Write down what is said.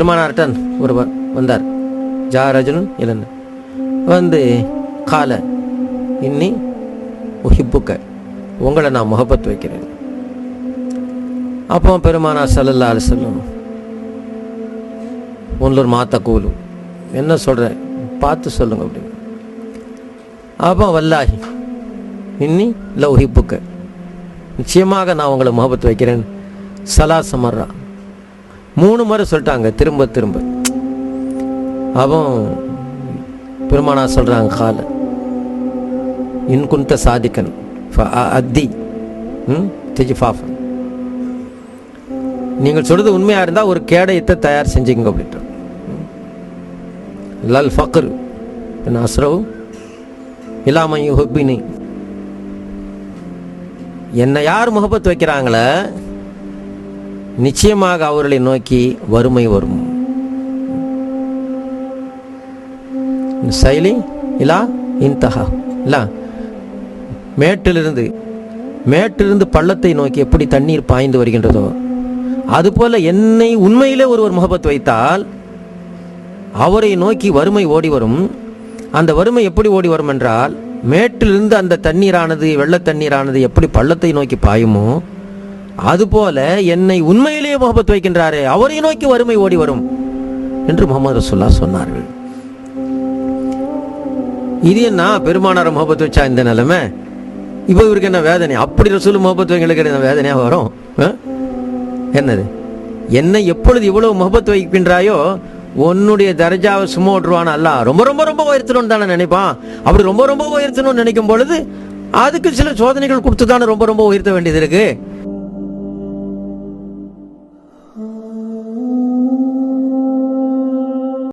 பெருமானார்டன் ஒருவர் வந்தார். ஜாரஜனும் இளன் வந்து கால இன்னி உஹிப்புக்க. உங்களை நான் முகப்பத் வைக்கிறேன். அப்போ பெருமானார் சல்லல்லா அலிசல்லம் உள்ளூர் மாத்த கூலு. என்ன சொல்கிறேன் பார்த்து சொல்லுங்க அப்படின்னு அப்போ வல்லாஹி இன்னி லவ் ஹிப்புக்க நிச்சயமாக நான் உங்களை முகப்பத் வைக்கிறேன். சலா சமர்ரா மூணு முறை சொல்லிட்டாங்க. திரும்ப திரும்ப. அவன் பெருமானா சொல்கிறாங்க கால. இன்குந்த சாதிக்கன் அத்தி ம்? திஜிஃபாஃபன் நீங்கள் சொல்கிறது உண்மையாக இருந்தால் ஒரு கேடயத்தை தயார் செஞ்சுங்க அப்படின்ட்டு லல் ஃபக்ர். அஸ்ரவு? இல்லாம ஹொப்பினி என்னை யார் முகப்பத் வைக்கிறாங்களே? நிச்சயமாக அவர்களை நோக்கி வறுமை வரும். செயலி இல்லா இன்தஹா. இல்லா மேட்டிலிருந்து மேட்டிலிருந்து பள்ளத்தை நோக்கி எப்படி தண்ணீர் பாய்ந்து வருகின்றதோ அதுபோல என்னை உண்மையிலே ஒருவர் முகபத் வைத்தால் அவரை நோக்கி வறுமை ஓடி வரும். அந்த வறுமை எப்படி ஓடி வரும் என்றால் மேட்டிலிருந்து அந்த தண்ணீரானது வெள்ள தண்ணீரானது எப்படி பள்ளத்தை நோக்கி பாயுமோ அதுபோல என்னை உண்மையிலேயே முகப்பத் வைக்கின்றாரே அவரை நோக்கி வறுமை ஓடி வரும் என்று முகமது ரசுல்லா சொன்னார்கள். இது என்ன பெருமானார் முகப்பத் வச்சா இந்த நிலைமை? இப்போ இவருக்கு என்ன வேதனை? அப்படி ரசூல் முகப்பத் வைங்களுக்கு என்ன வேதனையாக வரும்? ஆ? என்னது? என்னை எப்பொழுது இவ்வளவு முகப்பத் வைக்கின்றாயோ உன்னுடைய தர்ஜாவை சும்மா விட்டுருவான் அல்ல. ரொம்ப ரொம்ப ரொம்ப உயர்த்தணும்னு தானே நினைப்பான். அப்படி ரொம்ப ரொம்ப உயர்த்தணும்னு நினைக்கும் பொழுது அதுக்கு சில சோதனைகள் கொடுத்து தானே ரொம்ப ரொம்ப உயர்த்த வேண்டியது இருக்குது Oh.